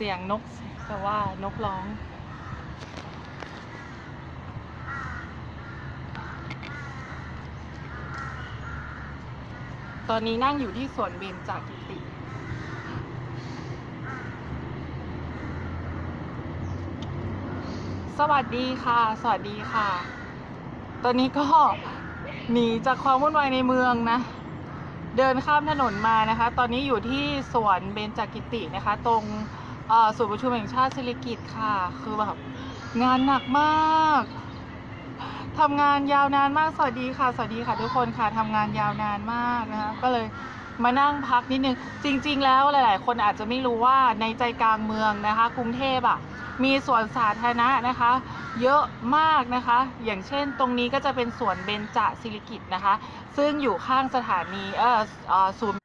เสียงนกแต่ว่านกร้อง ตอนนี้นั่งอยู่ที่สวนเบญจกิติสวัสดีค่ะ สวัสดีค่ะ ตอนนี้ก็หนีจากความวุ่นวายในเมืองนะ เดินข้ามถนนมานะคะ ตอนนี้อยู่ที่สวนเบญจกิตินะคะ ตรง อ่อศูนย์ประชุมแห่งชาติศิริกิตค่ะ คือแบบงานหนักมากทำงานยาวนานมากสวัสดีค่ะ สวัสดีค่ะทุกคนค่ะทำงานยาวนานมากนะคะก็เลยมานั่งพักนิดนึง จริง ๆ แล้วหลาย ๆ คนอาจจะไม่รู้ว่าในใจกลางเมืองนะคะ กรุงเทพอะมีสวนสาธารณะนะคะ เยอะมากนะคะ อย่างเช่นตรงนี้ก็จะเป็นสวนเบญจศิริกิตนะคะ ซึ่งอยู่ข้างสถานีเออเอ่อศูนย์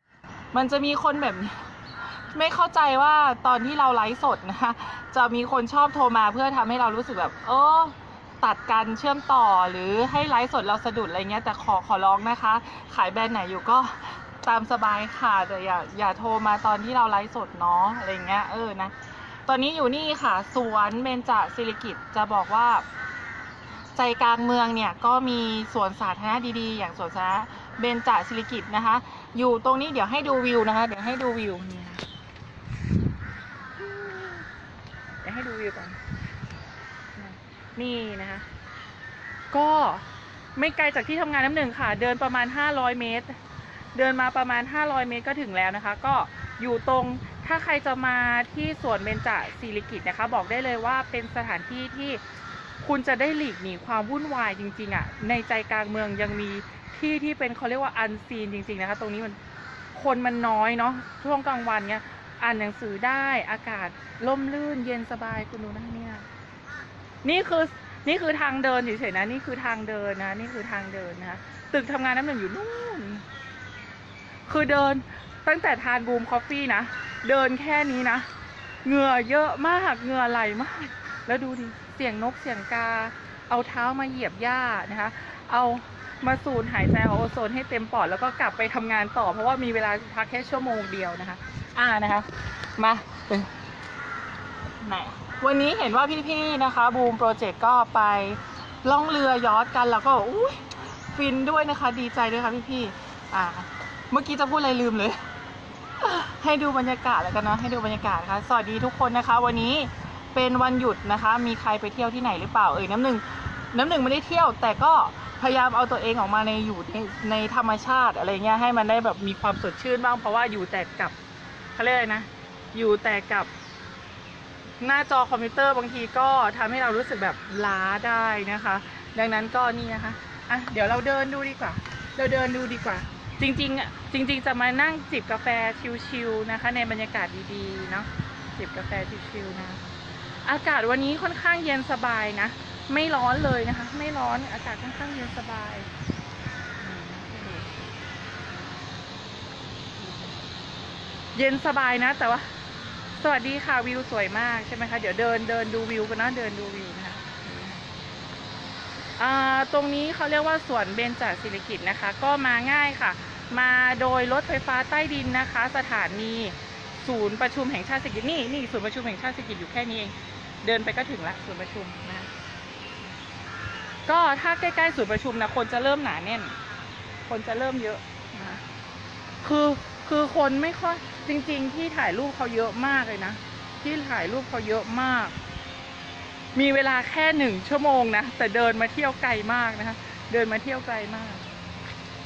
มันจะมีคนแบบนี้ ไม่เข้าใจว่าตอนที่เราไลฟ์สดนะคะจะมีคนชอบโทรมาเพื่อทำให้เรารู้สึกแบบเออตัดกันเชื่อมต่อหรือให้ไลฟ์สดเราสะดุดอะไรเงี้ยแต่ขอขอร้องนะคะ ขายแบรนด์ไหนอยู่ก็ตามสบายค่ะแต่อย่าอย่าโทรมาตอนที่เราไลฟ์สดเนาะอะไรเงี้ยเออนะตอนนี้อยู่นี่ค่ะสวนเบญจศิริกิตจะบอกว่า ใจกลางเมืองเนี่ยก็มีสวนสาธารณะดีๆ อย่างสวนสาธารณะเบญจศิริกิตนะคะ อยู่ตรงนี้เดี๋ยวให้ดูวิวนะคะ เดี๋ยวให้ดูวิวนี่นะเดี๋ยว ให้ดูวิวก่อน นี่นะคะ ก็ไม่ไกลจากที่ทำงานน้ำหนึ่งค่ะ เดินประมาณ 500 เมตร เดินมาประมาณ 500 เมตรก็ถึงแล้วนะคะ ก็อยู่ตรงถ้าใครจะมาที่สวนเบญจศิริกิตนะคะ บอกได้เลยว่าเป็นสถานที่ที่คุณจะได้หลีกหนีความวุ่นวายจริงๆอะ่ะ ในใจกลางเมืองยังมีที่ที่เป็นเขาเรียกว่าอันซีนจริง ๆ นะคะ ตรงนี้มันคนมันน้อยเนาะช่วงกลางวันเนี่ย อ่านหนังสือได้อากาศร่มรื่นเย็นสบายคุณดูนะเนี่ยนี่คือนี่คือทางเดินเฉยๆนะนี่คือทางเดินนะ นี่คือทางเดินนะตึกทำงานน้ำหนึ่งอยู่นู่น คือเดินตั้งแต่ทานบูมคอฟฟี่นะ เดินแค่นี้นะเหงื่อเยอะมากเหงื่อไหลมาก แล้วดูดิเสียงนกเสียงกา เอาเท้ามาเหยียบหญ้านะคะ เอามาสูดหายใจเอาโอโซนให้เต็มปอดแล้วก็กลับไปทำงานต่อ เพราะว่ามีเวลาพักแค่ชั่วโมงเดียวนะคะ อ่านะคะ มาไหนวันนี้เห็นว่าพี่ๆนะคะบูมโปรเจกต์ก็ไปล่องเรือยอทกันแล้วก็อุ้ยฟินด้วยนะคะ ดีใจด้วยค่ะพี่ๆอ่า เมื่อกี้จะพูดอะไรลืมเลย ให้ดูบรรยากาศแล้วกันเนาะให้ดูบรรยากาศนะคะสวัสดีทุกคนนะคะ วันนี้เป็นวันหยุดนะคะ มีใครไปเที่ยวที่ไหนหรือเปล่าเอ่ยน้ำหนึ่งน้ำหนึ่งไม่ได้เที่ยว แต่ก็พยายามเอาตัวเองออกมาในอยู่ในในธรรมชาติอะไรเงี้ยให้มันได้แบบมีความสดชื่นบ้างเพราะว่าอยู่แต่กับ เขาเรียกอะไรนะ อยู่แต่กับหน้าจอคอมพิวเตอร์บางทีก็ทำให้เรารู้สึกแบบล้าได้นะคะ ดังนั้นก็นี่นะคะอะเดี๋ยวเราเดินดูดีกว่า เราเดินดูดีกว่า จริงๆอะจริง ๆ จะมานั่งจิบกาแฟชิลๆนะคะ ในบรรยากาศดีๆเนาะจิบกาแฟชิลๆนะ อากาศวันนี้ค่อนข้างเย็นสบายนะ ไม่ร้อนเลยนะคะ ไม่ร้อนอากาศค่อนข้างเย็นสบายอืม เย็นสบายนะ แต่ว่า สวัสดีค่ะวิวสวยมากใช่ไหมคะ เดี๋ยวเดินเดินดูวิวกันนะเดินดูวิวนะคะตรงนี้เขาเรียกว่าสวนเบญจศิริกิติ์นะคะ ก็มาง่ายค่ะ มาโดยรถไฟฟ้าใต้ดินนะคะ สถานีศูนย์ประชุมแห่งชาติศิริกิติ์นี่นี่ศูนย์ประชุมแห่งชาติศิริกิติ์อยู่แค่นี้เองเดินไปก็ถึงละศูนย์ประชุมนะก็ถ้าใกล้ๆศูนย์ประชุมนะคนจะเริ่มหนาแน่น คนจะเริ่มเยอะนะคือ คือคนไม่ค่อยจริง ๆ ที่ถ่ายรูปเขาเยอะมากเลยนะ ที่ถ่ายรูปเขาเยอะมาก มีเวลาแค่หนึ่งชั่วโมงนะ แต่เดินมาเที่ยวไกลมากนะคะ เดินมาเที่ยวไกลมาก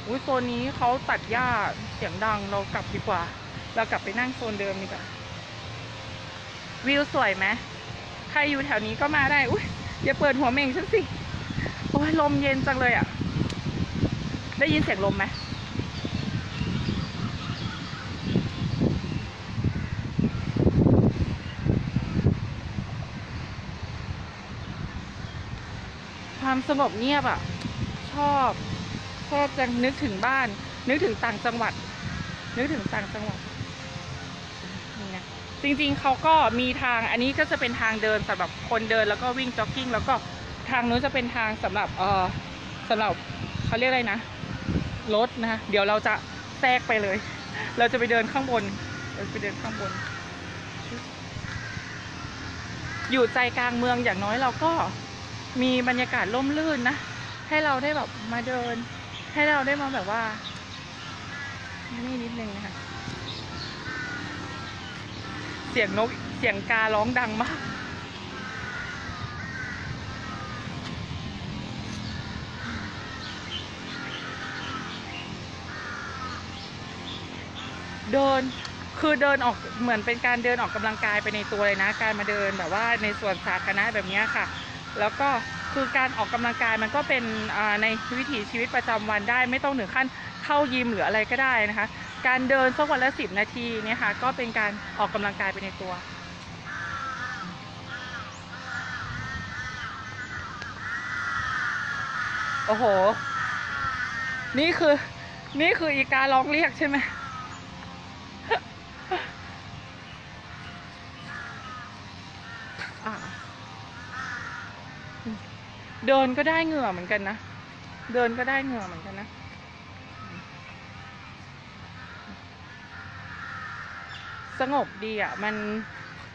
อุ้ยโซนนี้เขาตัดหญ้าเสียงดังเรากลับดีกว่า เรากลับไปนั่งโซนเดิมดีกว่าวิวสวยไหมใครอยู่แถวนี้ก็มาได้อุ้ยอย่าเปิดหัวเม่งฉันสิ โอ้ยลมเย็นจังเลยอะ่ะ ได้ยินเสียงลมไหม ความ สงบเงียบอะ่ะ ชอบชอบจังนึกถึงบ้าน นึกถึงต่างจังหวัด นึกถึงต่างจังหวัดนี่นะจริงๆเขาก็มีทางอันนี้ก็จะเป็นทางเดินสำหรับคนเดินแล้วก็วิ่งจ็อกกิ้งแล้วก็ทางนู้นจะเป็นทางสำหรับเออสำหรับเขาเรียกอะไรนะรถนะคะเดี๋ยวเราจะแทรกไปเลย เราจะไปเดินข้างบนเราจะไปเดินข้างบน อยู่ใจกลางเมืองอย่างน้อยเราก็ มีบรรยากาศร่มรื่นนะ ให้เราได้แบบมาเดิน ให้เราได้มาแบบว่า นี่นิดนึงนะคะ เสียงนกเสียงการ้องดังมาก เดินคือเดินออกเหมือนเป็นการเดินออกกำลังกายไปในตัวเลยนะ การมาเดินแบบว่าในส่วนสาธารณะแบบนี้ค่ะ แล้วก็คือการออกกำลังกายมันก็เป็นในวิถีชีวิตประจำวันได้ ไม่ต้องถึงขั้นเข้ายิมหรืออะไรก็ได้นะคะ การเดินสักวันละสิบนาทีเนี่ยค่ะก็เป็นการออกกำลังกายไปในตัวโอ้โห นี่คือ นี่คืออีการร้องเรียกใช่ไหม เดินก็ได้เหงื่อเหมือนกันนะ เดินก็ได้เหงื่อเหมือนกันนะ สงบดีอะ มัน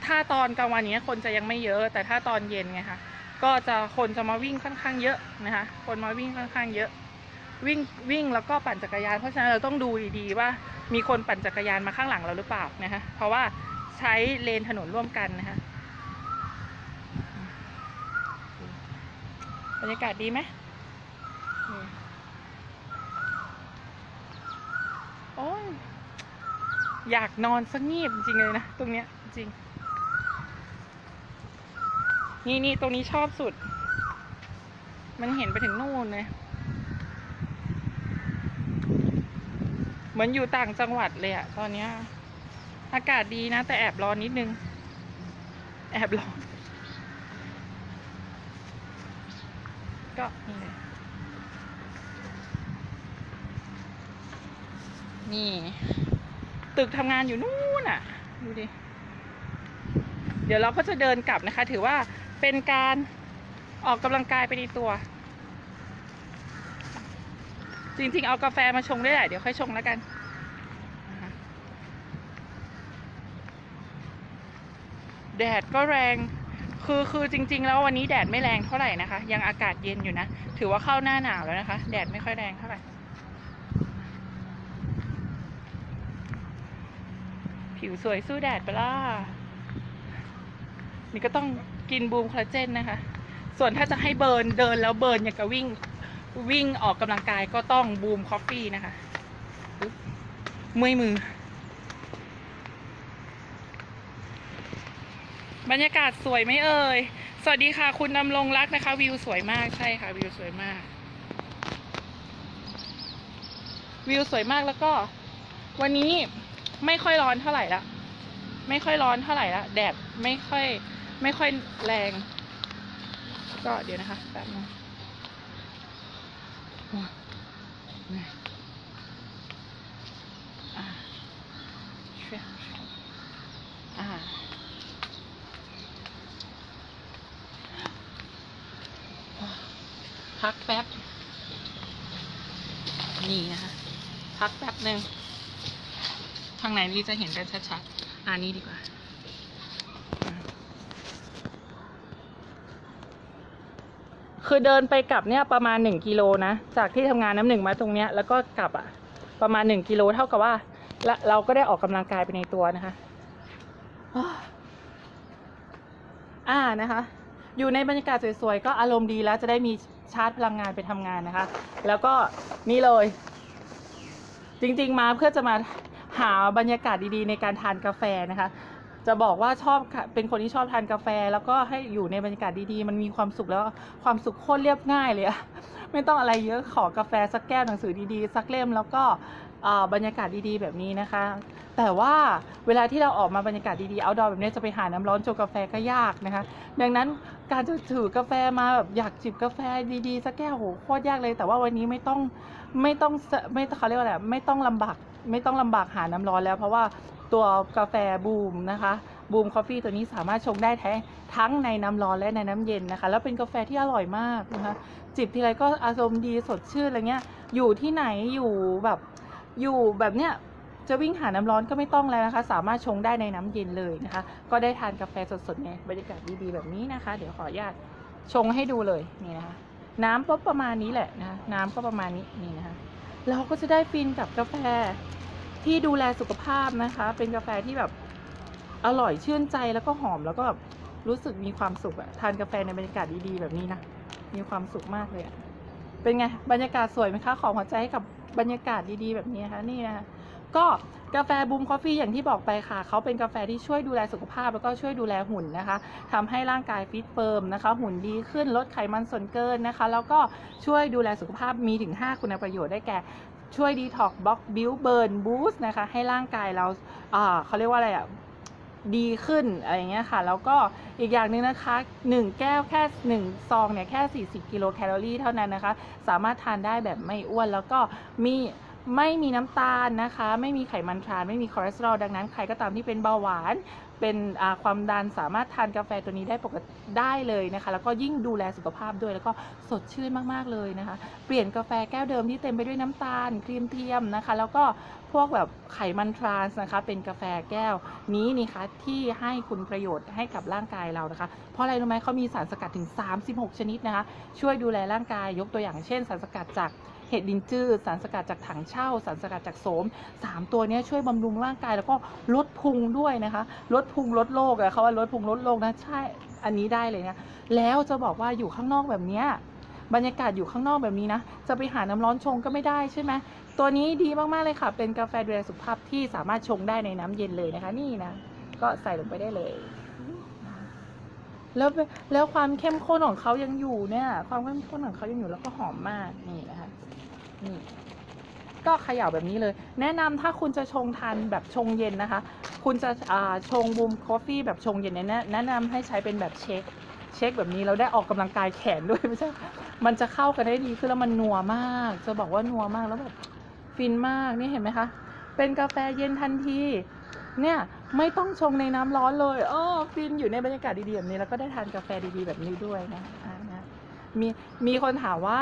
ถ้าตอนกลางวันเนี้ยคนจะยังไม่เยอะ แต่ถ้าตอนเย็นไงคะ ก็จะคนจะมาวิ่งค่อนข้างเยอะนะคะ คนมาวิ่งค่อนข้างเยอะ วิ่งวิ่งแล้วก็ปั่นจักรยาน เพราะฉะนั้นเราต้องดูดีๆว่ามีคนปั่นจักรยานมาข้างหลังเราหรือเปล่านะคะ เพราะว่าใช้เลนถนนร่วมกันนะคะ รรยากาศดีไหมนี่โอ้ยอยากนอนสักงีบจริงๆเลยนะ ตรงเนี้ยจริง นี่นี่ตรงนี้ชอบสุด มันเห็นไปถึงนู่นเลย เหมือนอยู่ต่างจังหวัดเลยอะตอนเนี้ย อากาศดีนะ แต่แอบร้อนนิดนึง แอบร้อน ก็นี่เลยนี่ ตึกทำงานอยู่นู่นอะดูดิ เดี๋ยวเราก็จะเดินกลับนะคะ ถือว่าเป็นการออกกำลังกายไปในตัว จริงๆ เอากาแฟมาชงได้แหละเดี๋ยวค่อยชงแล้วกันแดดก็แรง คือคือจริง ๆ แล้ววันนี้แดดไม่แรงเท่าไหร่นะคะ ยังอากาศเย็นอยู่นะ ถือว่าเข้าหน้าหนาวแล้วนะคะ แดดไม่ค่อยแรงเท่าไหร่ ผิวสวยสู้แดดไปล่ะนี่ก็ต้องกินบูมคอลลาเจนนะคะ ส่วนถ้าจะให้เบิร์นเดินแล้วเบิร์นอย่างกับวิ่งวิ่งออกกำลังกายก็ต้องบูมคอฟฟี่นะคะเมื่อยมือ บรรยากาศสวยไหมเอ่ย สวัสดีค่ะ คุณนำรงรักนะคะ วิวสวยมากใช่ค่ะ วิวสวยมาก วิวสวยมากแล้วก็ วันนี้ไม่ค่อยร้อนเท่าไหร่ละไม่ค่อยร้อนเท่าไหร่ละแดดไม่ค่อย ไม่ค่อยแรง ก็เดี๋ยวนะคะแป๊บนึง โอ้ยเหนื่อยอ่าช่วยช่วยอ่า พักแป๊บ นี่นะคะ พัก แป๊บหนึ่งทางไหนดีจะเห็นกันชัดๆอ่านี่ดีกว่า คือเดินไปกลับเนี่ยประมาณหนึ่งกิโลนะ จากที่ทำงานน้ำหนึ่งมาตรงเนี้ยแล้วก็กลับอะ ประมาณหนึ่งกิโลเท่ากับว่าละเราก็ได้ออกกำลังกายไปในตัวนะคะอ่านะคะ อยู่ในบรรยากาศสวยๆ ก็อารมณ์ดีแล้วจะได้มีชาร์จพลังงานไปทำงานนะคะ แล้วก็นี่เลย จริงๆมาเพื่อจะมาหาบรรยากาศดีๆ ในการทานกาแฟนะคะ จะบอกว่าชอบเป็นคนที่ชอบทานกาแฟ แล้วก็ให้อยู่ในบรรยากาศดีๆ มันมีความสุขแล้วความสุขโคตรเรียบง่ายเลยอะไม่ต้องอะไรเยอะขอกาแฟสักแก้วหนังสือดีๆ สักเล่มแล้วก็ บรรยากาศดีๆ แบบนี้นะคะ แต่ว่าเวลาที่เราออกมาบรรยากาศดีๆ เอาดอแบบนี้จะไปหาน้ำร้อนโจกาแฟก็ยากนะคะ ดังนั้นการจะถือกาแฟมาแบบอยากจิบกาแฟดีๆสักแก้วโหโคตรยากเลย แต่ว่าวันนี้ไม่ต้องไม่ต้องไม่เขาเรียกว่าอะไรไม่ต้องลำบากไม่ต้องลำบากหาน้ำร้อนแล้ว เพราะว่าตัวกาแฟบูมนะคะบูมคอฟฟี่ตัวนี้สามารถชงได้แท้ทั้งในน้ำร้อนและในน้ำเย็นนะคะ แล้วเป็นกาแฟที่อร่อยมากนะคะ จิบทีไรก็อารมณ์ดีสดชื่นอะไรเงี้ย อยู่ที่ไหนอยู่แบบ อยู่แบบเนี้ยจะวิ่งหาน้ำร้อนก็ไม่ต้องแล้วนะคะ สามารถชงได้ในน้ำเย็นเลยนะคะ ก็ได้ทานกาแฟสดๆไงบรรยากาศดีๆแบบนี้นะคะ เดี๋ยวขออนุญาตชงให้ดูเลยนี่นะคะ น้ำก็ประมาณนี้แหละนะคะน้ำก็ประมาณนี้นี่นะคะ เราก็จะได้ฟินกับกาแฟที่ดูแลสุขภาพนะคะ เป็นกาแฟที่แบบอร่อยชื่นใจแล้วก็หอมแล้วก็แบบรู้สึกมีความสุขอะทานกาแฟในบรรยากาศดีๆแบบนี้นะมีความสุขมากเลยอะเป็นไงบรรยากาศสวยไหมคะขอหัวใจให้กับ บรรยากาศดีๆ แบบนี้นะคะนี่นะคะก็กาแฟบูมคอฟฟี่อย่างที่บอกไปค่ะ เขาเป็นกาแฟที่ช่วยดูแลสุขภาพแล้วก็ช่วยดูแลหุ่นนะคะทำให้ร่างกายฟิตเฟิร์มนะคะ หุ่นดีขึ้นลดไขมันส่วนเกินนะคะ แล้วก็ช่วยดูแลสุขภาพมีถึง 5 คุณประโยชน์ได้แก่ช่วยดีท็อกบล็อกบิวเบิร์นบูสต์นะคะ ให้ร่างกายเราอ่าเขาเรียกว่าอะไรอะ ดีขึ้นอะไรอย่างเงี้ยค่ะ แล้วก็อีกอย่างหนึ่งนะคะ 1 แก้วแค่ 1 ซองเนี่ยแค่ 40 กิโลแคลอรี่เท่านั้นนะคะ สามารถทานได้แบบไม่อ้วนแล้วก็มีไม่มีน้ำตาลนะคะ ไม่มีไขมันทราน ไม่มีคอเลสเตอรอลดังนั้นใครก็ตามที่เป็นเบาหวาน เป็นความดันสามารถทานกาแฟตัวนี้ได้ปกติได้เลยนะคะ แล้วก็ยิ่งดูแลสุขภาพด้วยแล้วก็สดชื่นมากๆเลยนะคะ เปลี่ยนกาแฟแก้วเดิมที่เต็มไปด้วยน้ำตาลครีมเทียมนะคะ แล้วก็พวกแบบไขมันทรานส์นะคะ เป็นกาแฟแก้วนี้นี่คะที่ให้คุณประโยชน์ให้กับร่างกายเรานะคะ เพราะอะไรรู้ไหมเขามีสารสกัดถึง 36 ชนิดนะคะ ช่วยดูแลร่างกายยกตัวอย่างเช่น สารสกัดจากเห็ดดินจื้อสารสกัดจากถังเช่า สารสกัดจากโสมสามตัวนี้ช่วยบำรุงร่างกายแล้วก็ลดพุงด้วยนะคะ ลดพุงลดโรคอะเขาว่าลดพุงลดโรคนะใช่อันนี้ได้เลยนะแล้วจะบอกว่าอยู่ข้างนอกแบบเนี้ยบรรยากาศอยู่ข้างนอกแบบนี้นะ จะไปหาน้ำร้อนชงก็ไม่ได้ใช่ไหมตัวนี้ดีมากๆเลยค่ะ เป็นกาแฟดูแลสุขภาพที่สามารถชงได้ในน้ำเย็นเลยนะคะ นี่นะ ก็ใส่ลงไปได้เลย แล้วแล้วความเข้มข้นของเขายังอยู่เนี่ย ความเข้มข้นของเขายังอยู่แล้วก็หอมมากนี่นะคะนี่ ก็เขย่าแบบนี้เลย แนะนำถ้าคุณจะชงทานแบบชงเย็นนะคะ คุณจะชงบูมคอฟฟี่แบบชงเย็นเนี่ยแนะนะนำให้ใช้เป็นแบบเช็คเช็คแบบนี้เราได้ออกกำลังกายแขนด้วยไม่ใช่ มันจะเข้ากันได้ดีขึ้นแล้วมันนัวมาก จะบอกว่านัวมากแล้วแบบฟินมากนี่เห็นไหมคะ เป็นกาแฟเย็นทันที เนี่ยไม่ต้องชงในน้ำร้อนเลยอ้อฟินอยู่ในบรรยากาศดีๆแบบนี้แล้วก็ได้ทานกาแฟดีๆแบบนี้ด้วยนะนะมีมีคนถามว่า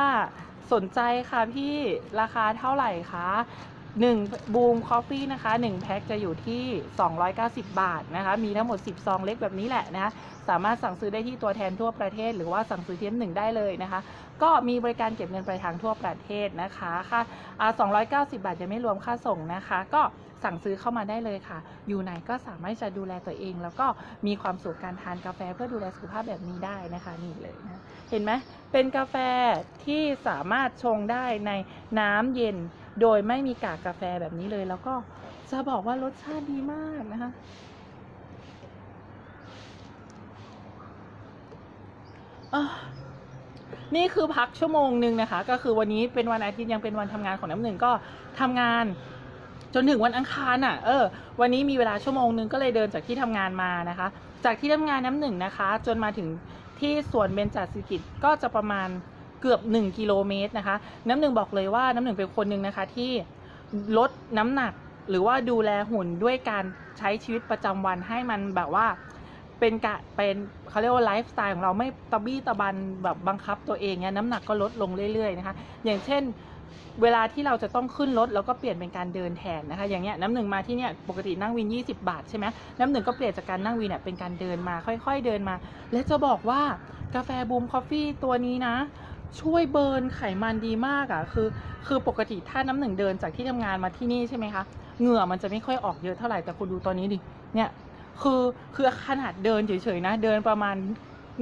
สนใจค่ะพี่ราคาเท่าไหร่คะหนึ่งบูมคอฟฟี่นะคะหนึ่งแพ็คจะอยู่ที่ 290 บาทนะคะ มีทั้งหมด 10 ซองเล็กแบบนี้แหละนะคะสามารถสั่งซื้อได้ที่ตัวแทนทั่วประเทศ หรือว่าสั่งซื้อที่หนึ่งได้เลยนะคะ ก็มีบริการเก็บเงินปลายทางทั่วประเทศนะคะ ค่ะอ่า290 บาทจะไม่รวมค่าส่งนะคะ ก็ สั่งซื้อเข้ามาได้เลยค่ะ อยู่ไหนก็สามารถจะดูแลตัวเอง แล้วก็มีความสุขการทานกาแฟเพื่อดูแลสุขภาพแบบนี้ได้นะคะนี่เลยนะเห็นไหมเป็นกาแฟที่สามารถชงได้ในน้ำเย็น โดยไม่มีกากกาแฟแบบนี้เลย แล้วก็จะบอกว่ารสชาติดีมากนะคะอะนี่คือพักชั่วโมงหนึ่งนะคะ ก็คือวันนี้เป็นวันอาทิตย์ยังเป็นวันทำงานของน้ำหนึ่งก็ทำงาน จนถึงวันอังคารอะ เออ วันนี้มีเวลาชั่วโมงนึงก็เลยเดินจากที่ทำงานมานะคะ จากที่ทำงานน้ำหนึ่งนะคะ จนมาถึงที่สวนเบญจศิกิจก็จะประมาณเกือบ 1 กิโลเมตรนะคะ น้ำหนึ่งบอกเลยว่าน้ำหนึ่งเป็นคนหนึ่งนะคะที่ลดน้ำหนักหรือว่าดูแลหุ่นด้วยการใช้ชีวิตประจำวันให้มันแบบว่าเป็นกะเป็นเขาเรียกว่าไลฟ์สไตล์ของเราไม่ตะบี้ตะบันแบบบังคับตัวเองเนี่ยน้ำหนักก็ลดลงเรื่อยๆนะคะ อย่างเช่น เวลาที่เราจะต้องขึ้นรถเราก็เปลี่ยนเป็นการเดินแทนนะคะ อย่างเงี้ยน้ำหนึ่งมาที่เนี่ยปกตินั่งวิน 20 บาทใช่ไหมน้ำหนึ่งก็เปลี่ยนจากการนั่งวินเนี่ยเป็นการเดินมาค่อยๆเดินมา และจะบอกว่ากาแฟบูมคอฟฟี่ตัวนี้นะ ช่วยเบิร์นไขมันดีมากอะ่ะคือ คือปกติถ้าน้ำหนึ่งเดินจากที่ทำงานมาที่นี่ใช่ไหมคะเหงื่อมันจะไม่ค่อยออกเยอะเท่าไหร่แต่คุณดูตอนนี้ดิเนี่ยคือคือขนาดเดินเฉยๆนะ เดินประมาณ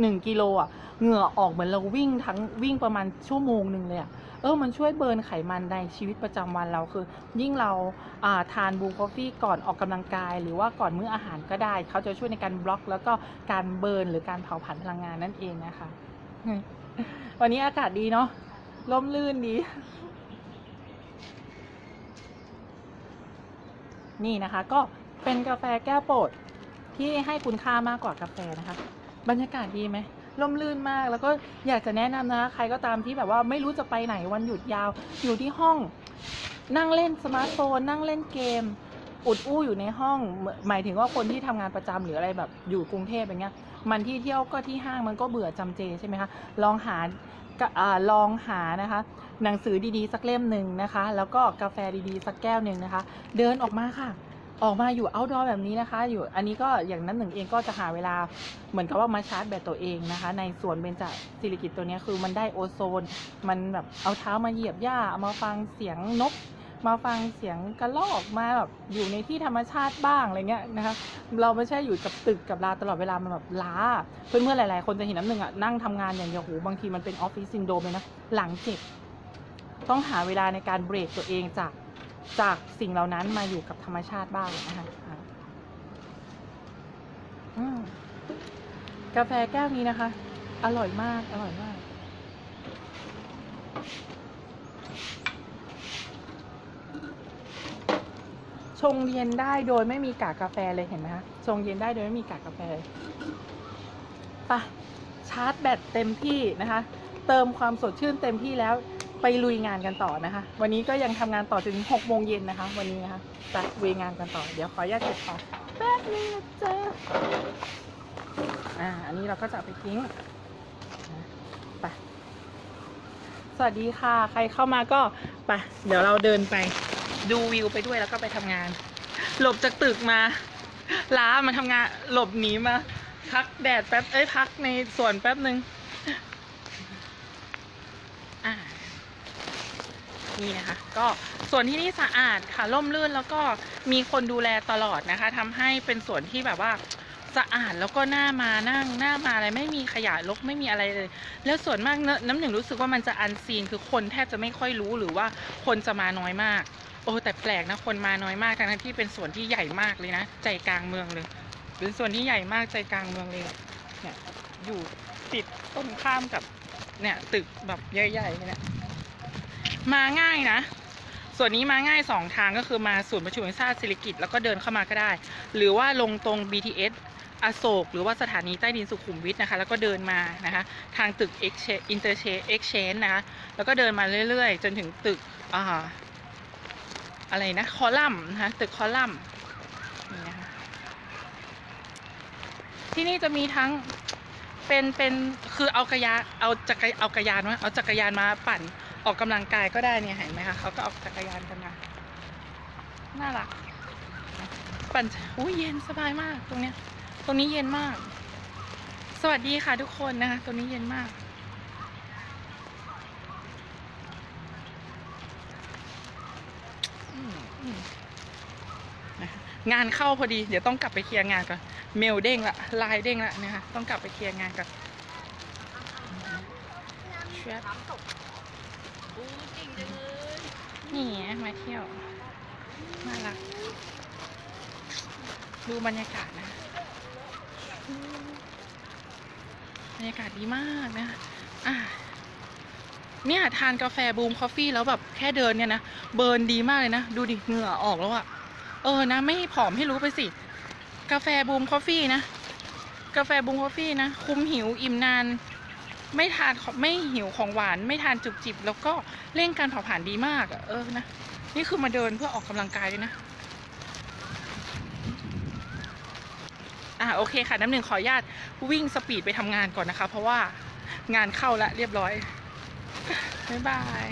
1กิโลอะเหงื่อออกเหมือนเราวิ่งทั้งวิ่งประมาณชั่วโมงหนึ่งเลยอะเออมันช่วยเบิร์นไขมันในชีวิตประจำวันเราคือ ยิ่งเราอ่าทานบูคอฟฟี่ก่อนออกกำลังกาย หรือว่าก่อนมื้ออาหารก็ได้ เขาจะช่วยในการบล็อก แล้วก็การเบิร์นหรือการเผาผลาญพลังงานนั่นเองนะคะ วันนี้อากาศดีเนาะร่มรื่นดี นี่นะคะ ก็เป็นกาแฟแก้วโปรดที่ให้คุณค่ามากกว่ากาแฟนะคะ บรรยากาศดีไหมร่มรื่นมาก แล้วก็อยากจะแนะนำนะใครก็ตามที่แบบว่าไม่รู้จะไปไหนวันหยุดยาว อยู่ที่ห้อง นั่งเล่นสมาร์ทโฟน นั่งเล่นเกม อุดอู้อยู่ในห้อง หมายถึงว่าคนที่ทำงานประจำหรืออะไรแบบอยู่กรุงเทพอย่างเงี้ย มันที่เที่ยวก็ที่ห้างมันก็เบื่อจำเจใช่ไหมคะลองหาก็อ่าลองหานะคะ หนังสือดีๆ สักเล่มหนึ่งนะคะ แล้วก็กาแฟดีๆ สักแก้วหนึ่งนะคะ เดินออกมาค่ะ ออกมาอยู่ outdoor แบบนี้นะคะ อยู่อันนี้ก็อย่างนั้นหนึ่งเองก็จะหาเวลาเหมือนกับว่ามาชาร์จแบตตัวเองนะคะ ในสวนเบญจศิริกิตตัวนี้คือมันได้โอโซน มันแบบเอาเท้ามาเหยียบหญ้าเอามาฟังเสียงนก มาฟังเสียงกระรอกมาแบบอยู่ในที่ธรรมชาติบ้างอะไรเงี้ยนะคะเราไม่ใช่อยู่กับตึกกับลาตลอดเวลามันแบบล้า เพื่อนเพื่อนๆหลายๆ คนจะเห็นน้ำหนึ่งอะนั่งทำงานอย่างเดียวโหบางทีมันเป็นออฟฟิศซินโดรมเลยนะหลังเจ็บต้องหาเวลาในการเบรกตัวเองจาก จากสิ่งเหล่านั้นมาอยู่กับธรรมชาติบ้างนะคะกาแฟแก้วนี้นะคะ อร่อยมาก อร่อยมาก ชงเย็นได้โดยไม่มีกากกาแฟเลยเห็นไหมคะ ชงเย็นได้โดยไม่มีกากกาแฟเลยไปะชาร์จแบตเต็มที่นะคะ เติมความสดชื่นเต็มที่แล้ว ไปลุยงานกันต่อนะคะ วันนี้ก็ยังทำงานต่อถึง6โมงเย็นนะคะ วันนี้นะคะไปลุยงานกันต่อ เดี๋ยวขออนุญาตเก็บของแป๊บนึงนะจ๊ะอ่าอันนี้เราก็จะเอาไปทิ้งนะไปสวัสดีค่ะ ใครเข้ามาก็ไปเดี๋ยวเราเดินไปดูวิวไปด้วยแล้วก็ไปทำงาน หลบจากตึกมา ล้ามาทำงานหลบหนีมา พักแดดแป๊บเอ้ยพักในสวนแป๊บนึงอ่า นี่นะคะ ก็สวนที่นี่สะอาดค่ะร่มรื่นแล้วก็มีคนดูแลตลอดนะคะทำให้เป็นสวนที่แบบว่าสะอาดแล้วก็น่ามานั่งน่ามาอะไรไม่มีขยะรกไม่มีอะไรเลย แล้วส่วนมากน้ำหนึ่งรู้สึกว่ามันจะอันซีนคือคนแทบจะไม่ค่อยรู้หรือว่าคนจะมาน้อยมาก โอ้แต่แปลกนะคนมาน้อยมากทั้งที่เป็นสวนที่ใหญ่มากเลยนะ ใจกลางเมืองเลยเป็นสวนที่ใหญ่มากใจกลางเมืองเลยเนี่ยอยู่ติดตรงข้ามกับเนี่ยตึกแบบใหญ่ๆเนี่ย มาง่ายนะ ส่วนนี้มาง่ายสองทางก็คือมาศูนย์ประชุมแห่งชาติศิริกิตแล้วก็เดินเข้ามาก็ได้ หรือว่าลงตรง BTS อโศก หรือว่าสถานีใต้ดินสุขุมวิทนะคะ แล้วก็เดินมานะคะ ทางตึก Exchange Interchange นะคะ แล้วก็เดินมาเรื่อยๆ จนถึงตึกอ่าอะไรนะ คอลัมน์นะคะตึกคอลัมน์นี่นะคะที่นี่จะมีทั้งเป็นเป็นคือเอากระยาเอาจักรเอากระยานมาเอาจักรยานมาปั่น ออกกำลังกายก็ได้เนี่ยเห็นไหมคะเขาก็เอาจักรยานกันมาน่ารักปั่นอุ้ยเย็นสบายมากตรงเนี้ย ตรงนี้เย็นมาก สวัสดีค่ะทุกคนนะคะ ตรงนี้เย็นมากงานเข้าพอดีเดี๋ยวต้องกลับไปเคลียร์งานก่อนเมลเด้งละไลน์เด้งละนะคะต้องกลับไปเคลียร์งานก่อนแชท อู้เก่งจังเลย นี่ไงมาเที่ยวน่ารัก ดูบรรยากาศนะ บรรยากาศดีมากนะอะเนี่ยทานกาแฟบูมคอฟฟี่แล้วแบบแค่เดินเนี่ยนะ เบิร์นดีมากเลยนะ ดูดิเหงื่อออกแล้วอะเออนะ ไม่ผอมให้รู้ไปสิ กาแฟบูมคอฟฟี่นะ กาแฟบูมคอฟฟี่นะ คุมหิวอิ่มนาน ไม่ทานไม่หิวของหวาน ไม่ทานจุบจิบ แล้วก็เร่งการเผาผลาญดีมากอะเออนะนี่คือมาเดินเพื่อออกกำลังกายเลยนะอะโอเคค่ะน้ำหนึ่งขออนุญาตวิ่งสปีดไปทำงานก่อนนะคะ เพราะว่างานเข้าแล้วเรียบร้อย บ๊ายบาย